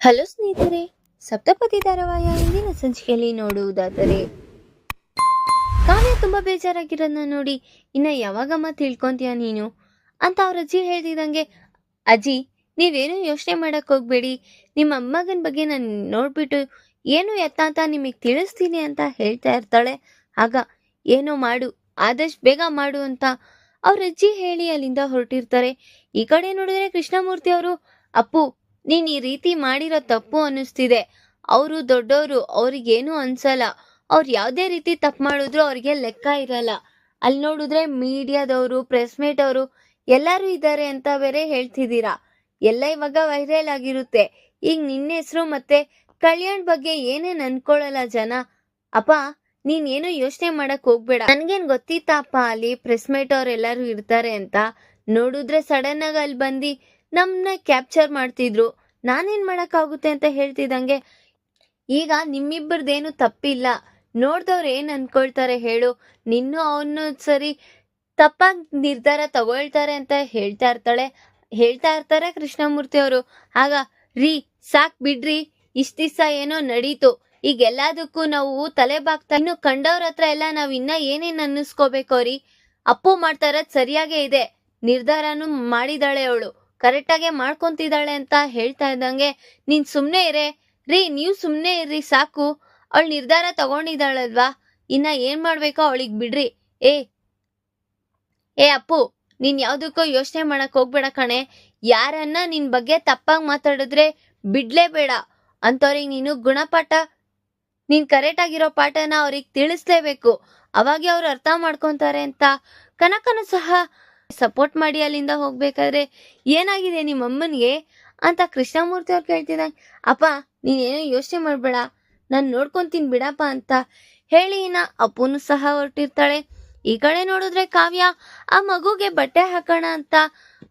Hello ಸ್ನೇಹಿತರೆ ಸಪ್ತಪದಿ ಧಾರಾವಾಹಿಯ ಇಂದಿನ ಸಂಚಿಕೆಯಲ್ಲಿ ನೋಡುವುದಾದರೆ, ಕಾವ್ಯ ತುಂಬಾ ಬೇಜಾರಾಗಿರೋದನ್ನ ನೋಡಿ ಇನ್ನ ಯಾವಾಗಮ್ಮ ತಿಳ್ಕೊಂತೀಯ ನೀನು? ಅಂತ ಅವ್ರ ಅಜ್ಜಿ ಹೇಳ್ತಿದ್ದಂಗೆ, ಅಜ್ಜಿ, ನೀವೇನು ಯೋಚನೆ ಮಾಡಕ್ ಹೋಗ್ಬೇಡಿ. ನಿಮ್ಮ ಅಮ್ಮಗನ ಬಗ್ಗೆ ನಾನು ನೋಡ್ಬಿಟ್ಟು ಏನು ಎತ್ತ ಅಂತ ನಿಮಗೆ ತಿಳಿಸ್ತೀನಿ ಅಂತ ಹೇಳ್ತಾ ಇರ್ತಾಳೆ. ಆಗ, ಏನೋ ಮಾಡು, ಆದಷ್ಟು ಬೇಗ ಮಾಡು ಅಂತ ಅವ್ರ ಅಜ್ಜಿ ಹೇಳಿ ಅಲ್ಲಿಂದ ಹೊರಟಿರ್ತಾರೆ. ಈ ಕಡೆ ನೋಡಿದ್ರೆ ಕೃಷ್ಣಮೂರ್ತಿ ಅವರು, ಅಪ್ಪು ನೀನ್ ಈ ರೀತಿ ಮಾಡಿರೋ ತಪ್ಪು ಅನ್ನಿಸ್ತಿದೆ. ಅವರು ದೊಡ್ಡವರು ಅವ್ರಿಗೇನು ಅನ್ಸಲ್ಲ. ಅವ್ರು ಯಾವುದೇ ರೀತಿ ತಪ್ಪು ಮಾಡಿದ್ರು ಅವ್ರಿಗೆ ಲೆಕ್ಕ ಇರಲ್ಲ. ಅಲ್ಲಿ ನೋಡಿದ್ರೆ ಮೀಡಿಯಾದವರು, ಪ್ರೆಸ್ ಮೀಟ್ ಅವರು ಎಲ್ಲರೂ ಇದ್ದಾರೆ ಅಂತ ಬೇರೆ ಹೇಳ್ತಿದ್ದೀರಾ? ಎಲ್ಲ ಇವಾಗ ವೈರಲ್ ಆಗಿರುತ್ತೆ. ಈಗ ನಿನ್ನ ಹೆಸರು ಮತ್ತೆ ಕಲ್ಯಾಣ್ ಬಗ್ಗೆ ಏನೇನ್ ಅನ್ಕೊಳ್ಳಲ್ಲ ಜನ? ಅಪ್ಪ, ನೀನ್ ಏನು ಯೋಚನೆ ಮಾಡಕ್ ಹೋಗ್ಬೇಡ. ನನ್ಗೇನ್ ಗೊತ್ತಿತ್ತಪ್ಪ ಅಲ್ಲಿ ಪ್ರೆಸ್ ಮೀಟ್ ಅವ್ರೆಲ್ಲರೂ ಇರ್ತಾರೆ ಅಂತ? ನೋಡಿದ್ರೆ ಸಡನ್ ಆಗಿ ಅಲ್ಲಿ ಬಂದು ನಮ್ಮನ್ನ ಕ್ಯಾಪ್ಚರ್ ಮಾಡ್ತಿದ್ರು. ನಾನೇನ್ ಮಾಡೋಕ್ಕಾಗುತ್ತೆ ಅಂತ ಹೇಳ್ತಿದ್ದಂಗೆ, ಈಗ ನಿಮ್ಮಿಬ್ಬರದೇನು ತಪ್ಪಿಲ್ಲ. ನೋಡ್ದವ್ರು ಏನ್ ಅನ್ಕೊಳ್ತಾರೆ ಹೇಳು. ನಿನ್ನೂ ಅವನು ಸರಿ ತಪ್ಪಾಗಿ ನಿರ್ಧಾರ ತಗೊಳ್ತಾರೆ ಅಂತ ಹೇಳ್ತಾ ಇರ್ತಾಳೆ. ಹೇಳ್ತಾ ಇರ್ತಾರೆ ಕೃಷ್ಣಮೂರ್ತಿ ಅವರು. ಆಗ, ರೀ, ಸಾಕ್ ಬಿಡ್ರಿ. ಇಷ್ಟ ದಿವಸ ಏನೋ ನಡೀತು. ಈಗ ಎಲ್ಲದಕ್ಕೂ ನಾವು ತಲೆ ಬಾಗ್ತಾ ಇನ್ನು ಕಂಡವ್ರ ಹತ್ರ ಎಲ್ಲ ನಾವ್ ಇನ್ನ ಏನೇನ್ ಅನ್ನಿಸ್ಕೋಬೇಕು ರೀ. ಅಪ್ಪು ಮಾಡ್ತಾ ಇರೋದ್ ಸರಿಯಾಗೇ ಇದೆ. ನಿರ್ಧಾರನು ಮಾಡಿದಾಳೆ ಅವಳು. ಕರೆಕ್ಟಾಗೆ ಮಾಡ್ಕೊಂತಿದ್ದಾಳೆ ಅಂತ ಹೇಳ್ತಾ ಇದ್ದಂಗೆ, ನೀನ್ ಸುಮ್ಮನೆ ಇರೇ, ರೀ, ನೀವು ಸುಮ್ಮನೆ ಇರ್ರಿ, ಸಾಕು. ಅವಳು ನಿರ್ಧಾರ ತಗೊಂಡಿದ್ದಾಳಲ್ವಾ? ಇನ್ನ ಏನ್ ಮಾಡ್ಬೇಕೋ ಅವಳಿಗೆ ಬಿಡ್ರಿ. ಏ ಏ ಅಪ್ಪು, ನೀನ್ ಯಾವುದಕ್ಕೋ ಯೋಚನೆ ಮಾಡಕ್ ಹೋಗ್ಬೇಡ ಕಣೆ. ಯಾರನ್ನ ನಿನ್ ಬಗ್ಗೆ ತಪ್ಪಾಗಿ ಮಾತಾಡಿದ್ರೆ ಬಿಡ್ಲೇಬೇಡ. ಅಂತವ್ರಿಗೆ ನೀನು ಗುಣಪಾಠ, ನೀನ್ ಕರೆಕ್ಟ್ ಆಗಿರೋ ಪಾಠನ ಅವ್ರಿಗೆ ತಿಳಿಸ್ಲೇಬೇಕು. ಅವಾಗೆ ಅವ್ರು ಅರ್ಥ ಮಾಡ್ಕೊಂತಾರೆ ಅಂತ. ಕನಕನು ಸಹ ಸಪೋರ್ಟ್ ಮಾಡಿ ಅಲ್ಲಿಂದ ಹೋಗ್ಬೇಕಾದ್ರೆ ಏನಾಗಿದೆ ನಿಮ್ಮ ಅಮ್ಮನಿಗೆ ಅಂತ ಕೃಷ್ಣಮೂರ್ತಿ ಅವ್ರು ಕೇಳ್ತಿದ್ದಂಗೆ ಅಪ್ಪ, ನೀನೇನೋ ಯೋಚನೆ ಮಾಡಬೇಡ. ನಾನು ನೋಡ್ಕೊಂತೀನಿ ಬಿಡಪ್ಪ ಅಂತ ಹೇಳಿ ಇನ್ನ ಅಪ್ಪುನು ಸಹ ಹೊರಟಿರ್ತಾಳೆ. ಈ ಕಡೆ ನೋಡಿದ್ರೆ ಕಾವ್ಯ, ಆ ಮಗುಗೆ ಬಟ್ಟೆ ಹಾಕೋಣ ಅಂತ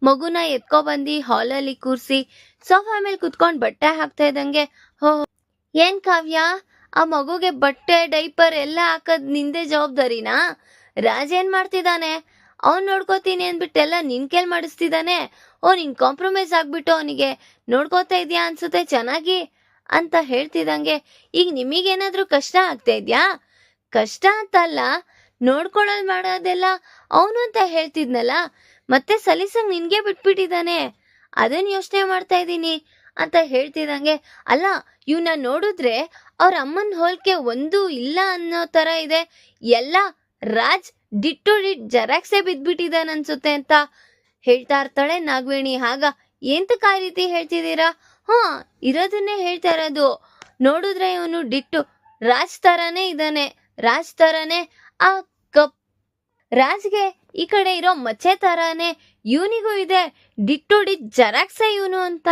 ಮಗುನ ಎತ್ಕೊ ಬಂದು ಹಾಲಲ್ಲಿ ಕೂರಿಸಿ ಸೋಫಾ ಮೇಲೆ ಕುತ್ಕೊಂಡು ಬಟ್ಟೆ ಹಾಕ್ತಾ ಇದ್ದಂಗೆ ಹೋ. ಏನ್ ಕಾವ್ಯ? ಆ ಮಗುಗೆ ಬಟ್ಟೆ, ಡೈಪರ್ ಎಲ್ಲ ಹಾಕದ್ ನಿಂದೆ ಜವಾಬ್ದಾರಿನಾ? ರಾಜ್ ಏನ್ ಮಾಡ್ತಿದ್ದಾನೆ? ಅವ್ನ್ ನೋಡ್ಕೋತೀನಿ ಅಂದ್ಬಿಟ್ಟೆಲ್ಲ ನಿನ್ ಕೇಲ್ ಮಾಡಿಸ್ತಿದ್ದಾನೆ ಓ, ನಿನ್ ಕಾಂಪ್ರಮೈಸ್ ಆಗ್ಬಿಟ್ಟು ಅವನಿಗೆ ನೋಡ್ಕೋತಾ ಇದೀಯಾ ಅನ್ಸುತ್ತೆ? ಚೆನ್ನಾಗಿ ಅಂತ ಹೇಳ್ತಿದ್ದಂಗೆ ಈಗ ನಿಮಗೇನಾದರೂ ಕಷ್ಟ ಆಗ್ತಾ ಇದೆಯಾ? ಕಷ್ಟ ಅಂತಲ್ಲ ನೋಡ್ಕೊಳಲ್ ಮಾಡೋದೆಲ್ಲ ಅವನು ಅಂತ ಹೇಳ್ತಿದ್ನಲ್ಲ? ಮತ್ತೆ ಸಲೀಸಂಗ್ ನಿನ್ಗೆ ಬಿಟ್ಬಿಟ್ಟಿದ್ದಾನೆ ಅದನ್ನ ಯೋಚನೆ ಮಾಡ್ತಾ ಇದ್ದೀನಿ ಅಂತ ಹೇಳ್ತಿದ್ದಂಗೆ, ಅಲ್ಲ ಇವನ್ನ ನೋಡಿದ್ರೆ ಅವ್ರ ಅಮ್ಮನ ಹೋಲಿಕೆ ಒಂದು ಇಲ್ಲ ಅನ್ನೋ ತರ ಇದೆ. ಎಲ್ಲ ರಾಜ್ ಡಿಟ್ಟು ಡಿಟ್ ಜೆರಾಕ್ಸೇ ಬಿದ್ಬಿಟ್ಟಿದ್ದಾನೆ ಅನ್ಸುತ್ತೆ ಅಂತ ಹೇಳ್ತಾ ಇರ್ತಾಳೆ ನಾಗವೇಣಿ. ಆಗ ಎಂತಕ್ಕ ಆ ರೀತಿ ಹೇಳ್ತಿದ್ದೀರಾ? ಹಾ, ಇರೋದನ್ನೇ ಹೇಳ್ತಾ ಇರೋದು. ನೋಡಿದ್ರೆ ಇವನು ಡಿಟ್ಟು ರಾಜ್ ತರಾನೇ ಇದ್ದಾನೆ. ರಾಜ್ ತರಾನೇ ಆ ಕಪ್ ರಾಜ್ಗೆ ಈ ಕಡೆ ಇರೋ ಮಚ್ಚೆ ತರಾನೇ ಇವನಿಗೂ ಇದೆ. ಡಿಟ್ಟು ಡಿಟ್ ಜೆರಾಕ್ಸೇ ಇವನು ಅಂತ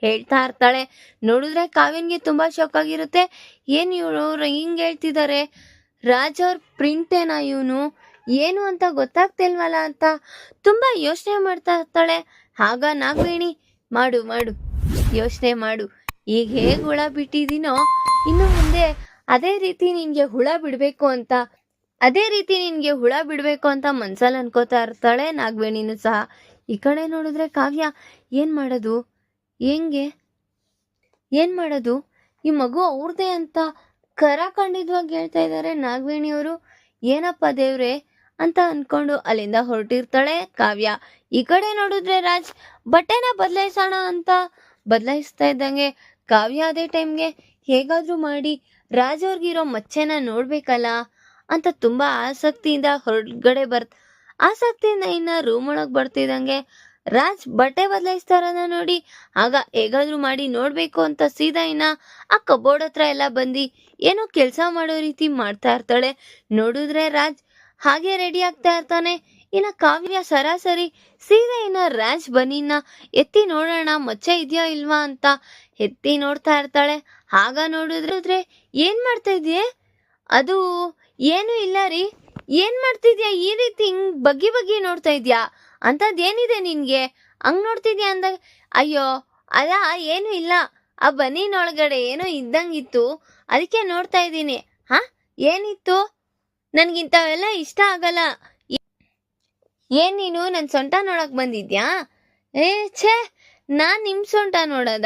ಹೇಳ್ತಾ ಇರ್ತಾಳೆ. ನೋಡಿದ್ರೆ ಕಾವ್ಯನ್ಗೆ ತುಂಬಾ ಶಾಕ್ ಆಗಿರುತ್ತೆ. ಏನು ಇವರು ಹಿಂಗ್ ಹೇಳ್ತಿದ್ದಾರೆ ರಾಜ್ ಅವ್ರ ಪ್ರಿಂಟ್ ಏನಾ ಇವನು? ಏನು ಅಂತ ಗೊತ್ತಾಗ್ತಿಲ್ವಲ್ಲ ಅಂತ ತುಂಬಾ ಯೋಚನೆ ಮಾಡ್ತಾ ಇರ್ತಾಳೆ. ಆಗ ನಾಗವೇಣಿ, ಮಾಡು ಮಾಡು, ಯೋಚನೆ ಮಾಡು. ಈಗ ಹೇಗ್ ಹುಳ ಬಿಟ್ಟಿದೀನೋ, ಇನ್ನು ಮುಂದೆ ಅದೇ ರೀತಿ ನಿನ್ಗೆ ಹುಳ ಬಿಡ್ಬೇಕು ಅಂತ, ಅದೇ ರೀತಿ ನಿನ್ಗೆ ಹುಳ ಬಿಡ್ಬೇಕು ಅಂತ ಮನ್ಸಲ್ಲಿ ಅನ್ಕೋತಾ ಇರ್ತಾಳೆ ನಾಗವೇಣಿನೂ ಸಹ. ಈ ಕಡೆ ನೋಡಿದ್ರೆ ಕಾವ್ಯ, ಏನ್ ಮಾಡೋದು? ಹೆಂಗೆ? ಏನ್ ಮಾಡೋದು? ಈ ಮಗು ಅವ್ರದೇ ಅಂತ ಕರಾಖಂಡಿತವಾಗಿ ಹೇಳ್ತಾ ಇದ್ದಾರೆ ನಾಗವೇಣಿಯವರು ಏನಪ್ಪ ದೇವ್ರೆ ಅಂತ ಅನ್ಕೊಂಡು ಅಲ್ಲಿಂದ ಹೊರಟಿರ್ತಾಳೆ ಕಾವ್ಯ. ಈ ಕಡೆ ನೋಡಿದ್ರೆ ರಾಜ್, ಬಟ್ಟೆನ ಬದಲಾಯಿಸೋಣ ಅಂತ ಬದಲಾಯಿಸ್ತಾ ಇದ್ದಂಗೆ ಕಾವ್ಯ ಅದೇ ಟೈಮ್ಗೆ, ಹೇಗಾದ್ರೂ ಮಾಡಿ ರಾಜ್ ಅವ್ರಿಗಿರೋ ಮಚ್ಚೆನ ನೋಡ್ಬೇಕಲ್ಲ ಅಂತ ತುಂಬಾ ಆಸಕ್ತಿಯಿಂದ ಹೊರಗಡೆ ಬರ್ ಆಸಕ್ತಿಯಿಂದ ಇನ್ನ ರೂಮ್ ಒಳಗೆ ಬರ್ತಿದ್ದಂಗೆ ರಾಜ್ ಬಟ್ಟೆ ಬದಲಾಯಿಸ್ತಾರನ್ನ ನೋಡಿ, ಆಗ ಹೇಗಾದ್ರೂ ಮಾಡಿ ನೋಡ್ಬೇಕು ಅಂತ ಸೀದಾ ಇನ್ನ ಆ ಕಬೋರ್ಡ್ ಹತ್ರ ಎಲ್ಲ ಬಂದು ಏನೋ ಕೆಲಸ ಮಾಡೋ ರೀತಿ ಮಾಡ್ತಾ ಇರ್ತಾಳೆ. ನೋಡಿದ್ರೆ ರಾಜ್ ಹಾಗೆ ರೆಡಿ ಆಗ್ತಾ ಇರ್ತಾನೆ. ಇನ್ನ ಕಾವ್ಯ ಸರಾಸರಿ ಸೀದಾ ಇನ್ನ ರಾಜ್ ಬನ್ನಿನ ಎತ್ತಿ ನೋಡೋಣ, ಮಚ್ಚ ಇದೆಯಾ ಇಲ್ವಾ ಅಂತ ಎತ್ತಿ ನೋಡ್ತಾ ಇರ್ತಾಳೆ. ಆಗ ನೋಡಿದ್ರೆ ಏನ್ ಮಾಡ್ತಾ ಇದೀಯ? ಅದು ಏನು ಇಲ್ಲ ರೀ. ಏನ್ ಮಾಡ್ತಿದ್ಯಾ? ಈ ರೀತಿ ಹಿಂಗ್ ಬಗ್ಗಿ ಬಗ್ಗಿ ನೋಡ್ತಾ ಇದ್ಯಾ? ಅಂತದೇನಿದೆ ನಿನ್ಗೆ? ಹಂಗ್ ನೋಡ್ತಿದ್ಯಾ ಅಂದಾಗ ಅಯ್ಯೋ ಅದ ಏನು ಇಲ್ಲ. ಆ ಬನೀನೊಳಗಡೆ ಏನೋ ಇದ್ದಂಗಿತ್ತು. ಅದಕ್ಕೆ ನೋಡ್ತಾ ಇದ್ದೀನಿ. ಹಾ, ಏನಿತ್ತು? ನನ್ಗಿಂತವೆಲ್ಲ ಇಷ್ಟ ಆಗಲ್ಲ. ಏನ್ ನೀನು? ನನ್ನ ಸೊಂಟ ನೋಡಕ್ ಬಂದಿದ್ಯಾ? ಏ, ಛೇ, ನಾನ್ ನಿಮ್ ಸೊಂಟ ನೋಡೋದ?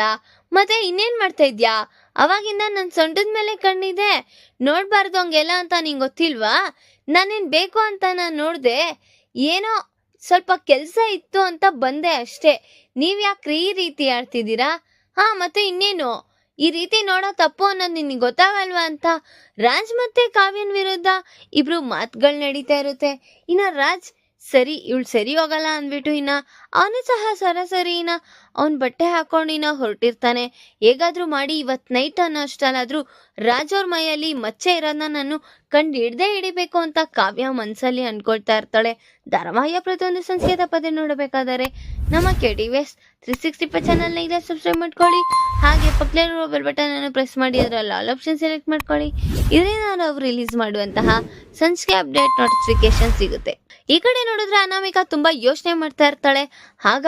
ಮತ್ತೆ ಇನ್ನೇನ್ ಮಾಡ್ತಾ ಇದ್ಯಾ? ಅವಾಗಿಂದ ನನ್ನ ಸೊಂಟದ ಮೇಲೆ ಕಣ್ಣಿದೆ. ನೋಡ್ಬಾರ್ದು ಹಂಗೆಲ್ಲ ಅಂತ ನಿಂಗೆ ಗೊತ್ತಿಲ್ವಾ? ನಾನೇನ್ ಬೇಕು ಅಂತ ನಾನು ನೋಡಿದೆ. ಏನೋ ಸ್ವಲ್ಪ ಕೆಲಸ ಇತ್ತು ಅಂತ ಬಂದೆ ಅಷ್ಟೇ. ನೀವ್ ಈ ರೀತಿ ಆಡ್ತಿದ್ದೀರಾ? ಹಾ, ಮತ್ತೆ ಇನ್ನೇನು? ಈ ರೀತಿ ನೋಡೋ ತಪ್ಪು ಅನ್ನೋದು ನಿನಗೆ ಗೊತ್ತಾಗಲ್ವಾ ಅಂತ? ರಾಜ್ ಮತ್ತೆ ಕಾವ್ಯನ್ ವಿರುದ್ಧ ಇಬ್ರು ಮಾತುಗಳು ನಡೀತಾ ಇರುತ್ತೆ. ಇನ್ನು ರಾಜ್ ಸರಿ, ಇವಳು ಸರಿ ಹೋಗಲ್ಲ ಅಂದ್ಬಿಟ್ಟು ಇನ್ನ ಅವನು ಸಹ ಸರಾಸರಿ ಇನ್ನ ಅವನ್ ಬಟ್ಟೆ ಹಾಕೊಂಡು ಇನ್ನ ಹೊರಟಿರ್ತಾನೆ. ಹೇಗಾದ್ರೂ ಮಾಡಿ ಇವತ್ ನೈಟ್ ಅನ್ನೋ ಅಷ್ಟಲ್ಲಾದ್ರೂ ರಾಜವ್ರ ಮೈಯಲ್ಲಿ ಮಚ್ಚೆ ಇರೋದನ್ನ ನಾನು ಕಂಡು ಹಿಡ್ದೇ ಹಿಡಿಬೇಕು ಅಂತ ಕಾವ್ಯ ಮನಸ್ಸಲ್ಲಿ ಅನ್ಕೊಳ್ತಾ ಇರ್ತಾಳೆ. ಧಾರಾವಾಹಿಯ ಪ್ರತಿಯೊಂದು ಸಂಸ್ಕೃತ ಪದ ನೋಡಬೇಕಾದರೆ ನಮ್ಮ K T V S three sixty five ಚಾನಲ್ನ ಇದೆ ಸಬ್ಸ್ಕ್ರೈಬ್ ಮಾಡ್ಕೊಳ್ಳಿ. ಹಾಗೆ ಪಕ್ಕದಲ್ಲಿರುವ ಬೆಲ್ ಬಟನ್ ಅನ್ನು ಪ್ರೆಸ್ ಮಾಡಿ, ಅದರಲ್ಲಿ ಆಲ್ ಆಪ್ಷನ್ ಸೆಲೆಕ್ಟ್ ಮಾಡ್ಕೊಳ್ಳಿ. ಇದರಿಂದ ನಾವು ರಿಲೀಸ್ ಮಾಡುವಂತಹ ಸಂಚಿಕೆ ಅಪ್ಡೇಟ್ ನೋಟಿಫಿಕೇಶನ್ ಸಿಗುತ್ತೆ. ಈ ಕಡೆ ನೋಡಿದ್ರೆ ಅನಾಮಿಕಾ ತುಂಬಾ ಯೋಚನೆ ಮಾಡ್ತಾ ಇರ್ತಾಳೆ. ಆಗ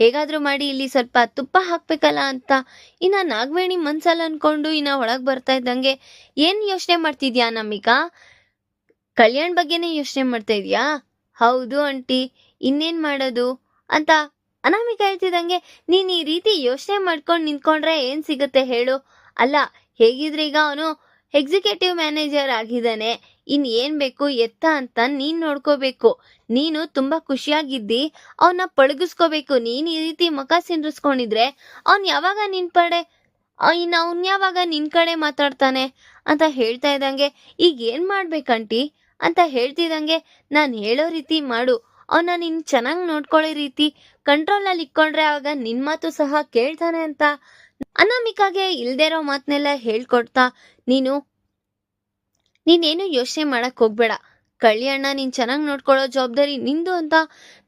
ಹೇಗಾದ್ರೂ ಮಾಡಿ ಇಲ್ಲಿ ಸ್ವಲ್ಪ ತುಪ್ಪ ಹಾಕ್ಬೇಕಲ್ಲ ಅಂತ. ಇನ್ನ ನಾಗವೇಣಿ ಮನ್ಸಲ್ಲಿ ಅನ್ಕೊಂಡು ಇನ್ನ ಒಳಗ್ ಬರ್ತಾ ಇದ್ದಂಗೆ ಏನ್ ಯೋಚನೆ ಮಾಡ್ತಿದ್ಯಾ ಅನಾಮಿಕಾ? ಕಲ್ಯಾಣ್ ಬಗ್ಗೆನೇ ಯೋಚನೆ ಮಾಡ್ತಾ ಇದೀಯಾ? ಹೌದು ಆಂಟಿ, ಇನ್ನೇನ್ ಮಾಡೋದು? ಅಂತ ಅನಾಮಿಕಾ ಹೇಳ್ತಿದ್ದಂಗೆ, ನೀನ್ ಈ ರೀತಿ ಯೋಚನೆ ಮಾಡ್ಕೊಂಡು ನಿಂತ್ಕೊಂಡ್ರೆ ಏನ್ ಸಿಗುತ್ತೆ ಹೇಳು. ಅಲ್ಲ, ಹೇಗಿದ್ರೆ ಈಗ ಅವನು ಎಕ್ಸಿಕ್ಯೂಟಿವ್ ಮ್ಯಾನೇಜರ್ ಆಗಿದ್ದಾನೆ. ಇನ್ ಏನ್ ಬೇಕು ಎತ್ತ ಅಂತ ನೀನ್ ನೋಡ್ಕೋಬೇಕು. ನೀನು ತುಂಬಾ ಖುಷಿಯಾಗಿದ್ದಿ. ಅವನ್ನ ಪಳಗಿಸ್ಕೋಬೇಕು. ನೀನ್ ಈ ರೀತಿ ಮುಖ ಸಿಂಡ್ರಿಸ್ಕೊಂಡಿದ್ರೆ ಅವ್ನ್ ಯಾವಾಗ ನಿನ್ ಪಡೆ ಇನ್ ಅವನ್ ಯಾವಾಗ ನಿನ್ ಕಡೆ ಮಾತಾಡ್ತಾನೆ ಅಂತ ಹೇಳ್ತಾ ಇದ್ದಂಗೆ, ಈಗ ಏನ್ ಮಾಡ್ಬೇಕಂಟಿ ಅಂತ ಹೇಳ್ತಿದ್ದಂಗೆ, ನಾನು ಹೇಳೋ ರೀತಿ ಮಾಡು. ಅವನ್ನ ನಿನ್ ಚೆನ್ನಾಗಿ ನೋಡ್ಕೊಳ್ಳೋ ರೀತಿ ಕಂಟ್ರೋಲ್ ಅಲ್ಲಿ ಇಟ್ಕೊಂಡ್ರೆ ಆವಾಗ ನಿನ್ ಮಾತು ಸಹ ಕೇಳ್ತಾನೆ ಅಂತ. ಅನಾಮಿಕಾಗೆ ಇಲ್ದೇ ಇರೋ ಮಾತನ್ನೆಲ್ಲ ಹೇಳ್ಕೊಡ್ತಾ ನೀನು ನೀನೇನು ಯೋಚನೆ ಮಾಡಕ್ ಹೋಗ್ಬೇಡ. ಕಳ್ಯಣ್ಣ ನೀನ್ ಚೆನ್ನಾಗಿ ನೋಡ್ಕೊಳ್ಳೋ ಜವಾಬ್ದಾರಿ ನಿಂದು ಅಂತ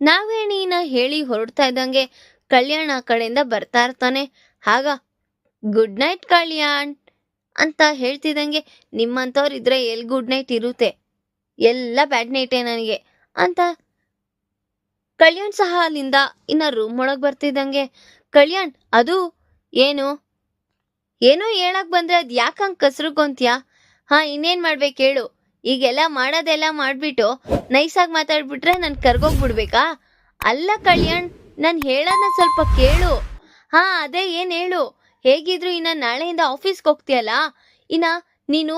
ನಾವೇಣಿನ ಹೇಳಿ ಹೊರಡ್ತಾ ಇದ್ದಂಗೆ ಕಲ್ಯಾಣ ಆ ಕಡೆಯಿಂದ ಬರ್ತಾ ಇರ್ತಾನೆ. ಆಗ ಗುಡ್ ನೈಟ್ ಕಲ್ಯಾಣ್ ಅಂತ ಹೇಳ್ತಿದ್ದಂಗೆ ನಿಮ್ಮಂಥವ್ರು ಇದ್ರೆ ಎಲ್ ಗುಡ್ ನೈಟ್ ಇರುತ್ತೆ? ಎಲ್ಲ ಬ್ಯಾಡ್ ನೈಟೇ ನನಗೆ ಅಂತ ಕಲ್ಯಾಣ್ ಸಹ ಅಲ್ಲಿಂದ ಇನ್ನ ರೂಮ್ ಒಳಗೆ ಬರ್ತಿದ್ದಂಗೆ ಕಲ್ಯಾಣ್ ಅದು ಏನು? ಏನೋ ಹೇಳಕ್ ಬಂದ್ರೆ ಅದ್ ಯಾಕಂಗ್ ಕಸ್ರುಕೊಂತ್ಯಾ ಹಾ, ಇನ್ನೇನ್ ಮಾಡ್ಬೇಕು ಹೇಳು. ಈಗೆಲ್ಲ ಮಾಡೋದೆಲ್ಲ ಮಾಡ್ಬಿಟ್ಟು ನೈಸಾಗಿ ಮಾತಾಡ್ಬಿಟ್ರೆ ನಾನು ಕರ್ಗೋಗ್ಬಿಡ್ಬೇಕಾ? ಅಲ್ಲ ಕಲ್ಯಾಣ್, ನಾನು ಹೇಳೋದನ್ನ ಸ್ವಲ್ಪ ಕೇಳು. ಹಾ, ಅದೇ ಏನ್ ಹೇಳು. ಹೇಗಿದ್ರು ಇನ್ನ ನಾಳೆಯಿಂದ ಆಫೀಸ್ಗೆ ಹೋಗ್ತೀಯಲ್ಲ? ಇನ್ನ ನೀನು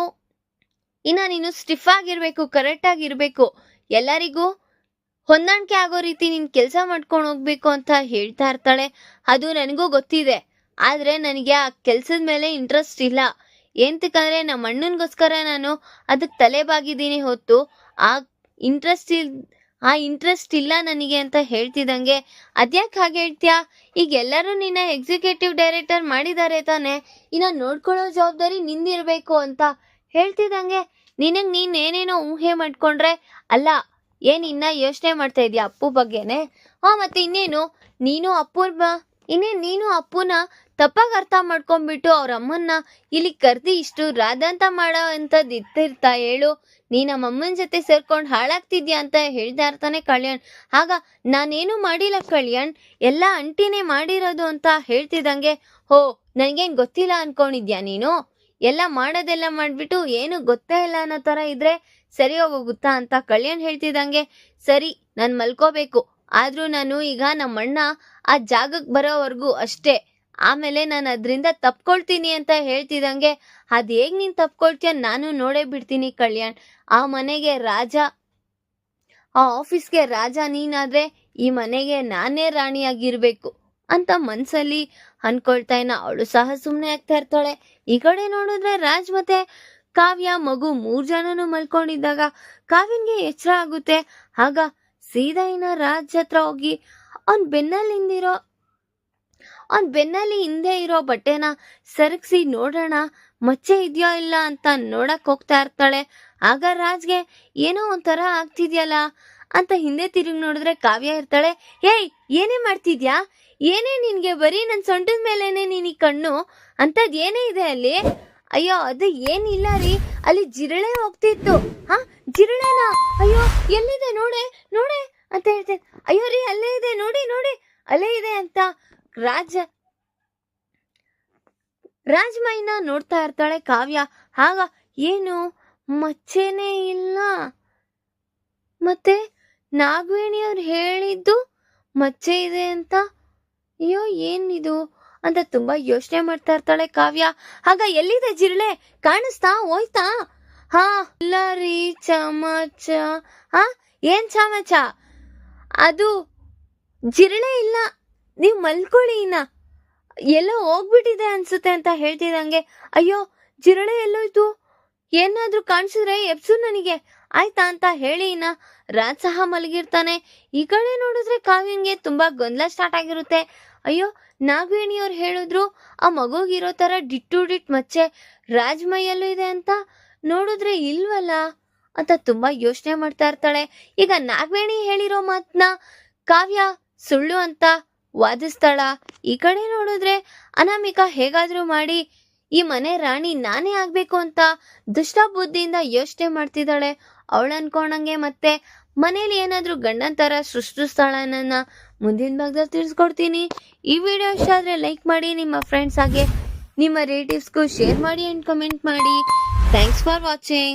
ಇನ್ನ ನೀನು ಸ್ಟಿಫ್ ಆಗಿರ್ಬೇಕು ಕರೆಕ್ಟ್ ಆಗಿರ್ಬೇಕು. ಎಲ್ಲರಿಗೂ ಹೊಂದಾಣಿಕೆ ಆಗೋ ರೀತಿ ನೀನು ಕೆಲಸ ಮಾಡ್ಕೊಂಡು ಹೋಗ್ಬೇಕು ಅಂತ ಹೇಳ್ತಾ ಇರ್ತಾಳೆ. ಅದು ನನಗೂ ಗೊತ್ತಿದೆ. ಆದ್ರೆ ನನಗೆ ಆ ಕೆಲ್ಸದ ಮೇಲೆ ಇಂಟ್ರೆಸ್ಟ್ ಇಲ್ಲ. ಏಂತಕ್ಕಂದ್ರೆ ನಮ್ಮ ಅಣ್ಣನಿಗೋಸ್ಕರ ನಾನು ಅದಕ್ಕೆ ತಲೆ ಬಾಗಿದ್ದೀನಿ ಹೊತ್ತು ಆ ಇಂಟ್ರೆಸ್ಟ್ ಇಲ್, ಆ ಇಂಟ್ರೆಸ್ಟ್ ಇಲ್ಲ ನನಗೆ ಅಂತ ಹೇಳ್ತಿದ್ದಂಗೆ, ಅದ್ಯಾಕೆ ಹಾಗೆ ಹೇಳ್ತೀಯಾ? ಈಗ ಎಲ್ಲರೂ ನಿನ್ನ ಎಕ್ಸಿಕ್ಯೂಟಿವ್ ಡೈರೆಕ್ಟರ್ ಮಾಡಿದ್ದಾರೆ ತಾನೆ, ಇನ್ನು ನೋಡ್ಕೊಳ್ಳೋ ಜವಾಬ್ದಾರಿ ನಿಂದಿರ್ಬೇಕು ಅಂತ ಹೇಳ್ತಿದ್ದಂಗೆ, ನಿನಗೆ ನೀನ್ ಏನೇನೋ ಊಹೆ ಮಾಡ್ಕೊಂಡ್ರೆ, ಅಲ್ಲ, ಏನು ಇನ್ನ ಯೋಚನೆ ಮಾಡ್ತಾ ಇದೀಯ ಅಪ್ಪು ಬಗ್ಗೆನೆ? ಹಾಂ ಮತ್ತೆ ಇನ್ನೇನು? ನೀನು ಅಪ್ಪು ಇನ್ನೇನು ನೀನು ಅಪ್ಪುನ ತಪ್ಪಾಗಿ ಅರ್ಥ ಮಾಡ್ಕೊಂಡ್ಬಿಟ್ಟು ಅವ್ರ ಅಮ್ಮನ್ನ ಇಲ್ಲಿ ಕರ್ದಿ ಇಷ್ಟು ರಾಧಾಂತ ಮಾಡೋ ಅಂಥದ್ದು ಇತ್ತಿರ್ತಾ ಹೇಳು. ನೀ ನಮ್ಮ ಅಮ್ಮನ ಜೊತೆ ಸೇರ್ಕೊಂಡು ಹಾಳಾಗ್ತಿದ್ಯಾ ಅಂತ ಹೇಳ್ತಾ ಇರ್ತಾನೆ ಕಲ್ಯಾಣ್. ಆಗ ನಾನೇನು ಮಾಡಿಲ್ಲ ಕಲ್ಯಾಣ್. ಎಲ್ಲ ಅಂಟಿನೇ ಮಾಡಿರೋದು ಅಂತ ಹೇಳ್ತಿದ್ದಂಗೆ, ಹೋ, ನನಗೇನು ಗೊತ್ತಿಲ್ಲ ಅನ್ಕೊಂಡಿದ್ಯಾ ನೀನು? ಎಲ್ಲ ಮಾಡೋದೆಲ್ಲ ಮಾಡಿಬಿಟ್ಟು ಏನು ಗೊತ್ತೇ ಇಲ್ಲ ಅನ್ನೋ ತರ ಇದ್ರೆ ಸರಿ ಹೋಗುತ್ತಾ ಅಂತ ಕಲ್ಯಾಣ್ ಹೇಳ್ತಿದ್ದಂಗೆ, ಸರಿ, ನಾನು ಮಲ್ಕೋಬೇಕು. ಆದ್ರೂ ನಾನು ಈಗ ನಮ್ಮಣ್ಣ ಆ ಜಾಗಕ್ಕೆ ಬರೋವರೆಗೂ ಅಷ್ಟೇ. ಆಮೇಲೆ ನಾನು ಅದರಿಂದ ತಪ್ಕೊಳ್ತೀನಿ ಅಂತ ಹೇಳ್ತಿದ್ದಂಗೆ ಅದು ಹೇಗೆ ನೀನು ತಪ್ಕೊಳ್ತೀಯ ನಾನು ನೋಡೇ ಬಿಡ್ತೀನಿ ಕಲ್ಯಾಣ್. ಆ ಮನೆಗೆ ರಾಜ, ಆ ಆಫೀಸ್ಗೆ ರಾಜ ನೀನಾದ್ರೆ ಈ ಮನೆಗೆ ನಾನೇ ರಾಣಿಯಾಗಿರಬೇಕು ಅಂತ ಮನಸ್ಸಲ್ಲಿ ಅನ್ಕೊಳ್ತಾ ಇನ್ನ ಅವಳು ಸಹ ಸುಮ್ಮನೆ ಆಗ್ತಾ ಇರ್ತಾಳೆ. ಈ ಕಡೆ ನೋಡಿದ್ರೆ ರಾಜ್ ಮತ್ತೆ ಕಾವ್ಯ ಮಗು ಮೂರ್ ಜನನು ಮಲ್ಕೊಂಡಿದ್ದಾಗ ಕಾವ್ಯನ್ಗೆ ಎಚ್ಚರ ಆಗುತ್ತೆ. ಆಗ ಸೀದಾ ಇನ್ನ ರಾಜ್ ಹತ್ರ ಹೋಗಿ ಅವ್ನ್ ಬೆನ್ನಲ್ಲಿ ಹಿಂದಿರೋ ಅವ್ನ್ ಬೆನ್ನಲ್ಲಿ ಹಿಂದೆ ಇರೋ ಬಟ್ಟೆನ ಸರಗಿಸಿ ನೋಡೋಣ, ಮಚ್ಚೆ ಇದೆಯೋ ಇಲ್ಲ ಅಂತ ನೋಡಕ್ ಹೋಗ್ತಾ ಇರ್ತಾಳೆ. ಆಗ ರಾಜ್ಗೆ, ಏನೋ ಒಂಥರ ಆಗ್ತಿದ್ಯಲ್ಲ? ಅಂತ ಹಿಂದೆ ತಿರುಗಿ ನೋಡಿದ್ರೆ ಕಾವ್ಯ ಇರ್ತಾಳೆ, ಏಯ್, ಏನೇ ಮಾಡ್ತಿದ್ಯಾ? ಏನೇ ನಿನ್ಗೆ ಬರೀ ನನ್ ಸೊಂಟದ ಮೇಲೇನೆ ನೀನ್ ಈ ಕಣ್ಣು? ಅಂತದ್ ಏನೇ ಇದೆ ಅಲ್ಲಿ? ಅಯ್ಯೋ, ಅದು ಏನಿಲ್ಲ ರೀ, ಅಲ್ಲಿ ಜಿರಳೆ ಹೋಗ್ತಿತ್ತು. ಹಾ, ಜಿರಳೆನ? ಅಯ್ಯೋ, ಎಲ್ಲಿದೆ? ನೋಡೆ ನೋಡೆ, ಅಂತ ಹೇಳ್ತೇನೆ ಅಯ್ಯೋ ರೀ, ಅಲ್ಲೇ ಇದೆ, ನೋಡಿ ನೋಡಿ, ಅಲ್ಲೇ ಇದೆ ಅಂತ ರಾಜ ರಾಜ್ಮೈನ ನೋಡ್ತಾ ಇರ್ತಾಳೆ ಕಾವ್ಯ. ಆಗ ಏನು? ಮಚ್ಚೇನೇ ಇಲ್ಲ. ಮತ್ತೆ ನಾಗವೇಣಿ ಅವ್ರು ಹೇಳಿದ್ದು ಮಚ್ಚೆ ಇದೆ ಅಂತ? ಅಯ್ಯೋ, ಏನಿದು? ಅಂತ ತುಂಬಾ ಯೋಚನೆ ಮಾಡ್ತಾ ಇರ್ತಾಳೆ ಕಾವ್ಯ. ಆಗ ಎಲ್ಲಿದೆ ಜಿರಳೆ? ಕಾಣಿಸ್ತಾ? ಹೋಯ್ತಾ? ಹಾ ಇಲ್ಲ ರೀ ಚಮಚ. ಹಾ ಏನ್ ಚಮಚ? ಅದು ಜಿರಳೆ ಇಲ್ಲ. ನೀವು ಮಲ್ಕೊಳ್ಳಿ ಇನ್ನ. ಎಲ್ಲೋ ಹೋಗ್ಬಿಟ್ಟಿದೆ ಅನ್ಸುತ್ತೆ ಅಂತ ಹೇಳ್ತಿದಂಗೆ ಅಯ್ಯೋ, ಜಿರಳೆ ಎಲ್ಲೋಯ್ತು. ಏನಾದ್ರೂ ಕಾಣಿಸಿದ್ರೆ ಎಬ್ಸು ನನಗೆ. ಆಯ್ತಾ ಅಂತ ಹೇಳಿ ಇನ್ನ ರಾಜ್ ಸಹ ಮಲಗಿರ್ತಾನೆ. ಈ ಕಡೆ ನೋಡಿದ್ರೆ ಕಾವ್ಯನ್ಗೆ ತುಂಬಾ ಗೊಂದಲ ಸ್ಟಾರ್ಟ್ ಆಗಿರುತ್ತೆ. ಅಯ್ಯೋ, ನಾಗವೇಣಿಯವ್ರು ಹೇಳಿದ್ರು, ಆ ಮಗುಗಿರೋ ತರ ಡಿಟ್ಟು ಡಿಟ್ ಮಚ್ಚೆ, ರಾಜ್ ಮೈಯಲ್ಲೂ ಇದೆ ಅಂತ ನೋಡಿದ್ರೆ ಇಲ್ವಲ್ಲ? ಅಂತ ತುಂಬಾ ಯೋಚನೆ ಮಾಡ್ತಾ ಇರ್ತಾಳೆ. ಈಗ ನಾಗವೇಣಿ ಹೇಳಿರೋ ಮಾತನ್ನ ಕಾವ್ಯ ಸುಳ್ಳು ಅಂತ ವಾದಿಸ್ತಾಳ ಈ ಕಡೆ ನೋಡಿದ್ರೆ ಅನಾಮಿಕ ಹೇಗಾದರೂ ಮಾಡಿ, ಈ ಮನೆ ರಾಣಿ ನಾನೇ ಆಗಬೇಕು ಅಂತ ದುಷ್ಟ ಬುದ್ಧಿಯಿಂದ ಯೋಚನೆ ಮಾಡ್ತಿದ್ದಾಳೆ. ಅವಳು ಅನ್ಕೊಂಡಂಗೆ ಮತ್ತೆ ಮನೇಲಿ ಏನಾದರೂ ಗಂಡನ ಥರ ಸೃಷ್ಟಿಸ್ತಾಳ ನನ್ನ ಮುಂದಿನ ಭಾಗದಲ್ಲಿ ತಿಳಿಸ್ಕೊಡ್ತೀನಿ. ಈ ವಿಡಿಯೋ ಇಷ್ಟ ಆದ್ರೆ ಲೈಕ್ ಮಾಡಿ, ನಿಮ್ಮ ಫ್ರೆಂಡ್ಸ್ ಹಾಗೆ ನಿಮ್ಮ ರಿಲೇಟಿವ್ಸ್ಗೂ ಶೇರ್ ಮಾಡಿ ಅಂಡ್ ಕಮೆಂಟ್ ಮಾಡಿ. Thanks for watching